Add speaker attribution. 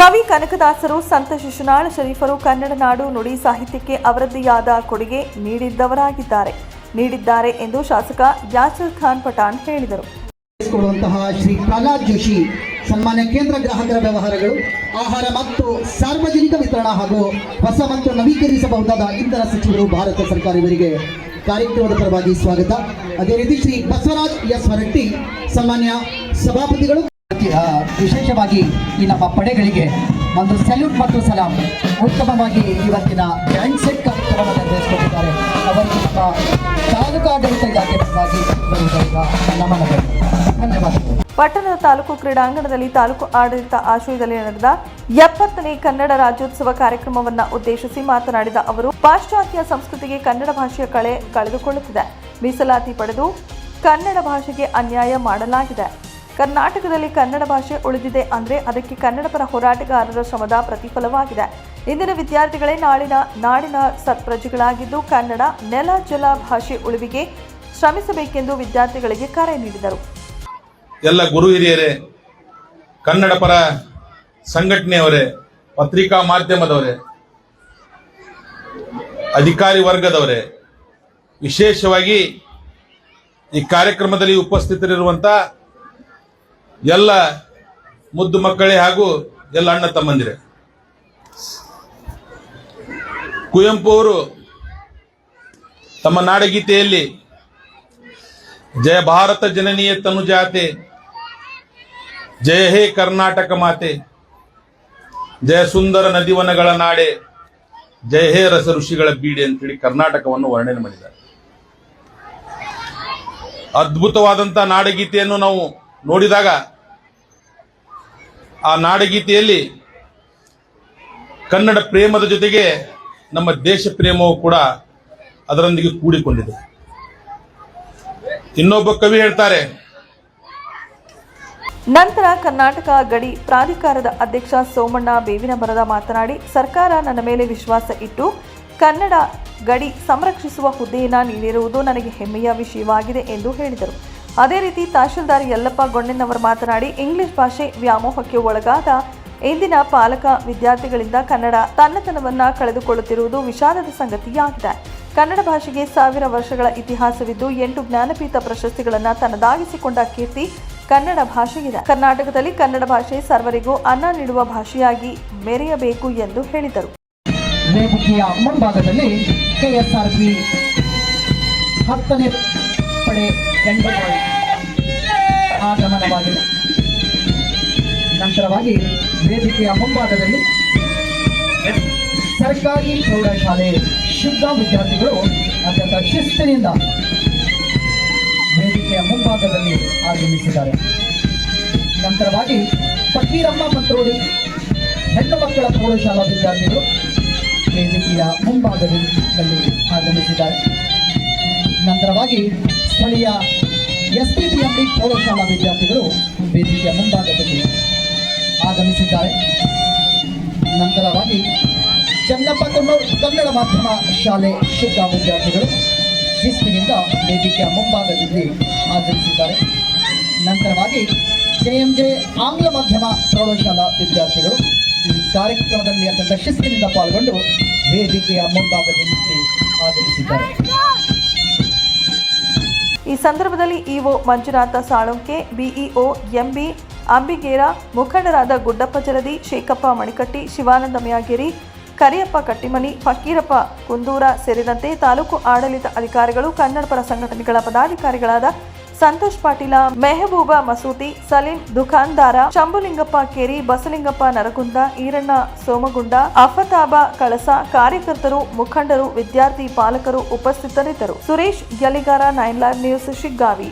Speaker 1: ಕವಿ ಕನಕದಾಸರು, ಸಂತ ಶಿಶುನಾಳ ಶರೀಫರು ಕನ್ನಡ ನಾಡು ನುಡಿ ಸಾಹಿತ್ಯಕ್ಕೆ ಅವರದ್ದಿಯಾದ ಕೊಡುಗೆ ನೀಡಿದ್ದವರಾಗಿದ್ದಾರೆ. ನೀಡಿದ್ದಾರೆ ಎಂದು ಶಾಸಕ ಯಾಸರ್ ಖಾನ್ ಪಠಾಣ್ ಹೇಳಿದರು.
Speaker 2: ಶ್ರೀ ಪ್ರಹ್ಲಾದ್ ಜೋಶಿ, ಸನ್ಮಾನ್ಯ ಕೇಂದ್ರ ಗ್ರಾಹಕರ ವ್ಯವಹಾರಗಳು, ಆಹಾರ ಮತ್ತು ಸಾರ್ವಜನಿಕ ವಿತರಣಾ ಹಾಗೂ ಹೊಸ ಮತ್ತು ನವೀಕರಿಸಬಹುದಾದ ಇಂಧನ ಸಚಿವರು ಭಾರತ ಸರ್ಕಾರ ಇವರಿಗೆ ಕಾರ್ಯಕ್ರಮದ ಪರವಾಗಿ ಸ್ವಾಗತ. ಅದೇ ರೀತಿ ಶ್ರೀ ಬಸವರಾಜ್ ಎಸ್ ಹೊರಟ್ಟಿ ಸನ್ಮಾನ್ಯ ಸಭಾಪತಿಗಳು ವಿಶೇಷವಾಗಿ ಈ ನಮ್ಮ ಪಡೆಗಳಿಗೆ ಒಂದು ಸಲ್ಯೂಟ್ ಮತ್ತು ಸಲಾಂ ಉತ್ತಮವಾಗಿ ಇವತ್ತಿನ ಬ್ಯಾಂಡ್ ಸೆಟ್ ಕಾರ್ಯಕ್ರಮವನ್ನು ನಡೆಸಿಕೊಂಡಿದ್ದಾರೆ ಅವರು ನಮ್ಮ ತಾಲೂಕು ಆಡಳಿತ ಇಲಾಖೆ ಪರವಾಗಿ ನಮನಗಳು ಧನ್ಯವಾದಗಳು.
Speaker 1: ಪಟ್ಟಣದ ತಾಲೂಕು ಕ್ರೀಡಾಂಗಣದಲ್ಲಿ ತಾಲೂಕು ಆಡಳಿತ ಆಶ್ರಯದಲ್ಲಿ ನಡೆದ ಎಪ್ಪತ್ತನೇ ಕನ್ನಡ ರಾಜ್ಯೋತ್ಸವ ಕಾರ್ಯಕ್ರಮವನ್ನ ಉದ್ದೇಶಿಸಿ ಮಾತನಾಡಿದ ಅವರು, ಪಾಶ್ಚಾತ್ಯ ಸಂಸ್ಕೃತಿಗೆ ಕನ್ನಡ ಭಾಷೆಯ ಕಳೆ ಕಳೆದುಕೊಳ್ಳುತ್ತಿದೆ. ಮೀಸಲಾತಿ ಪಡೆದು ಕನ್ನಡ ಭಾಷೆಗೆ ಅನ್ಯಾಯ ಮಾಡಲಾಗಿದೆ. ಕರ್ನಾಟಕದಲ್ಲಿ ಕನ್ನಡ ಭಾಷೆ ಉಳಿದಿದೆ ಅಂದರೆ ಅದಕ್ಕೆ ಕನ್ನಡ ಪರ ಹೋರಾಟಗಾರರ ಶ್ರಮದ ಪ್ರತಿಫಲವಾಗಿದೆ. ಇಂದಿನ ವಿದ್ಯಾರ್ಥಿಗಳೇ ನಾಳಿನ ನಾಡಿನ ಸತ್ಪ್ರಜೆಗಳಾಗಿದ್ದು ಕನ್ನಡ ನೆಲ ಜಲ ಭಾಷೆ ಉಳಿವಿಗೆ ಶ್ರಮಿಸಬೇಕೆಂದು ವಿದ್ಯಾರ್ಥಿಗಳಿಗೆ ಕರೆ ನೀಡಿದರು.
Speaker 3: ಎಲ್ಲ ಗುರು ಹಿರಿಯರೇ, ಕನ್ನಡ ಪರ ಸಂಘಟನೆಯವರೇ, ಪತ್ರಿಕಾ ಮಾಧ್ಯಮದವರೇ, ಅಧಿಕಾರಿ ವರ್ಗದವರೇ, ವಿಶೇಷವಾಗಿ ಈ ಕಾರ್ಯಕ್ರಮದಲ್ಲಿ ಉಪಸ್ಥಿತರಿರುವಂತ ಎಲ್ಲ ಮುದ್ದು ಮಕ್ಕಳೇ ಹಾಗೂ ಎಲ್ಲ ಅಣ್ಣ ತಮ್ಮಂದಿರೇ. ಕುವೆಂಪು ಅವರು ತಮ್ಮ ನಾಡಗೀತೆಯಲ್ಲಿ ಜಯ ಭಾರತ ಜನನೀಯ ತನುಜಾತೆ ಜಯ ಹೇ ಕರ್ನಾಟಕ ಮಾತೆ, ಜಯ ಸುಂದರ ನದಿವನಗಳ ನಾಡೆ, ಜಯ ಹೇ ರಸ ಋಷಿಗಳ ಬೀಡೆ ಅಂತೇಳಿ ಕರ್ನಾಟಕವನ್ನು ವರ್ಣನೆ ಮಾಡಿದ್ದಾರೆ. ಅದ್ಭುತವಾದಂತ ನಾಡಗೀತೆಯನ್ನು ನಾವು ನೋಡಿದಾಗ ಆ ನಾಡಗೀತೆಯಲ್ಲಿ ಕನ್ನಡ ಪ್ರೇಮದ ಜೊತೆಗೆ ನಮ್ಮ ದೇಶ ಪ್ರೇಮವು ಕೂಡ ಅದರೊಂದಿಗೆ ಕೂಡಿಕೊಂಡಿದೆ. ಇನ್ನೊಬ್ಬ ಕವಿ ಹೇಳ್ತಾರೆ,
Speaker 1: ನಂತರ ಕರ್ನಾಟಕ ಗಡಿ ಪ್ರಾಧಿಕಾರದ ಅಧ್ಯಕ್ಷ ಸೋಮಣ್ಣ ಬೇವಿನ ಮರದ ಮಾತನಾಡಿ, ಸರ್ಕಾರ ನನ್ನ ಮೇಲೆ ವಿಶ್ವಾಸ ಇಟ್ಟು ಕನ್ನಡ ಗಡಿ ಸಂರಕ್ಷಿಸುವ ಹುದ್ದೆಯನ್ನು ನೀಡಿರುವುದು ನನಗೆ ಹೆಮ್ಮೆಯ ವಿಷಯವಾಗಿದೆ ಎಂದು ಹೇಳಿದರು. ಅದೇ ರೀತಿ ತಹಶೀಲ್ದಾರ್ ಯಲ್ಲಪ್ಪ ಗೊಂಡೆನವರು ಮಾತನಾಡಿ, ಇಂಗ್ಲಿಷ್ ಭಾಷೆ ವ್ಯಾಮೋಹಕ್ಕೆ ಒಳಗಾದ ಇಂದಿನ ಪಾಲಕ ವಿದ್ಯಾರ್ಥಿಗಳಿಂದ ಕನ್ನಡ ತನ್ನತನವನ್ನ ಕಳೆದುಕೊಳ್ಳುತ್ತಿರುವುದು ವಿಷಾದದ ಸಂಗತಿಯಾಗಿದೆ. ಕನ್ನಡ ಭಾಷೆಗೆ ಸಾವಿರ ವರ್ಷಗಳ ಇತಿಹಾಸವಿದ್ದು, ಎಂಟು ಜ್ಞಾನಪೀಠ ಪ್ರಶಸ್ತಿಗಳನ್ನು ತನ್ನದಾಗಿಸಿಕೊಂಡ ಕೀರ್ತಿ ಕನ್ನಡ ಭಾಷೆಗಿದೆ. ಕರ್ನಾಟಕದಲ್ಲಿ ಕನ್ನಡ ಭಾಷೆ ಸರ್ವರಿಗೂ ಅನ್ನ ನೀಡುವ ಭಾಷೆಯಾಗಿ ಮೆರೆಯಬೇಕು ಎಂದು ಹೇಳಿದರು.
Speaker 2: ವೇದಿಕೆಯ ಮುಂಭಾಗದಲ್ಲಿ ಕೆಎಸ್ಆರ್ಪಿ ಹತ್ತನೇ ಪಡೆ ಆಗಮನವಾಗಿದೆ ನಂತರವಾಗಿ ವೇದಿಕೆಯ ಮುಂಭಾಗದಲ್ಲಿ ಸರ್ಕಾರಿ ಪ್ರೌಢಶಾಲೆ ಶುದ್ಧ ವಿದ್ಯಾರ್ಥಿಗಳು ಅತ್ಯಂತ ಶಿಸ್ತಿನಿಂದ ವೇದಿಕೆಯ ಮುಂಭಾಗದಲ್ಲಿ ಆಗಮಿಸಿದ್ದಾರೆ. ನಂತರವಾಗಿ ಫಕೀರಮ್ಮ ಮಂತ್ರೋಡಿ ಹೆಣ್ಣು ಮಕ್ಕಳ ಪ್ರೌಢಶಾಲಾ ವಿದ್ಯಾರ್ಥಿಗಳು ವೇದಿಕೆಯ ಮುಂಭಾಗದಲ್ಲಿ ಆಗಮಿಸಿದ್ದಾರೆ. ನಂತರವಾಗಿ ಸ್ಥಳೀಯ ಎಸ್ ಪಿ ಪ್ರೌಢಶಾಲಾ ವಿದ್ಯಾರ್ಥಿಗಳು ವೇದಿಕೆಯ ಮುಂಭಾಗದಲ್ಲಿ ಆಗಮಿಸಿದ್ದಾರೆ. ನಂತರವಾಗಿ ಚನ್ನಪ್ಪ ಕನ್ನಡ ಮಾಧ್ಯಮ ಶಾಲೆ ಶುದ್ಧ ವಿದ್ಯಾರ್ಥಿಗಳು ಶಿಸ್ತಿನಿಂದ ವೇದಿಕೆಯ ಮುಂಭಾಗದಲ್ಲಿ ಆಗಮಿಸಿದ್ದಾರೆ. ನಂತರವಾಗಿ ಜೆ ಎಂ ಜೆ ಆಂಗ್ಲ ಮಾಧ್ಯಮ ಪ್ರೌಢಶಾಲಾ ವಿದ್ಯಾರ್ಥಿಗಳು ಈ ಕಾರ್ಯಕ್ರಮದಲ್ಲಿ ಅತ್ಯಂತ ಶಿಸ್ತಿನಿಂದ ಪಾಲ್ಗೊಂಡು ವೇದಿಕೆಯ ಮುಂಭಾಗದಲ್ಲಿ ಆಗಮಿಸಿದ್ದಾರೆ.
Speaker 1: ಈ ಸಂದರ್ಭದಲ್ಲಿ EO Manjunatha Salunke, BEO MB Ambigera, ಮುಖಂಡರಾದ ಗುಡ್ಡಪ್ಪ ಜಲದಿ, ಶೇಖಪ್ಪ ಮಣಿಕಟ್ಟಿ, ಶಿವಾನಂದ ಮಯಾಗಿರಿ, ಕರಿಯಪ್ಪ ಕಟ್ಟಿಮನಿ, ಫಕೀರಪ್ಪ ಕುಂದೂರ ಸೇರಿದಂತೆ ತಾಲೂಕು ಆಡಳಿತ ಅಧಿಕಾರಿಗಳು ಕನ್ನಡ ಪರ ಸಂಘಟನೆಗಳ ಪದಾಧಿಕಾರಿಗಳಾದ ಸಂತೋಷ್ ಪಾಟೀಲ, ಮೆಹಬೂಬಾ ಮಸೂತಿ, ಸಲೀಂ ದುಖಾನ್ದಾರ, ಶಂಭುಲಿಂಗಪ್ಪ ಕೇರಿ, ಬಸಲಿಂಗಪ್ಪ ನರಗುಂದ, ಈರಣ್ಣ ಸೋಮಗುಂಡ, ಅಫತಾಬ ಕಳಸ ಕಾರ್ಯಕರ್ತರು, ಮುಖಂಡರು, ವಿದ್ಯಾರ್ಥಿ ಪಾಲಕರು ಉಪಸ್ಥಿತರಿದ್ದರು. Suresh Yaligara nine live news, Shiggavi.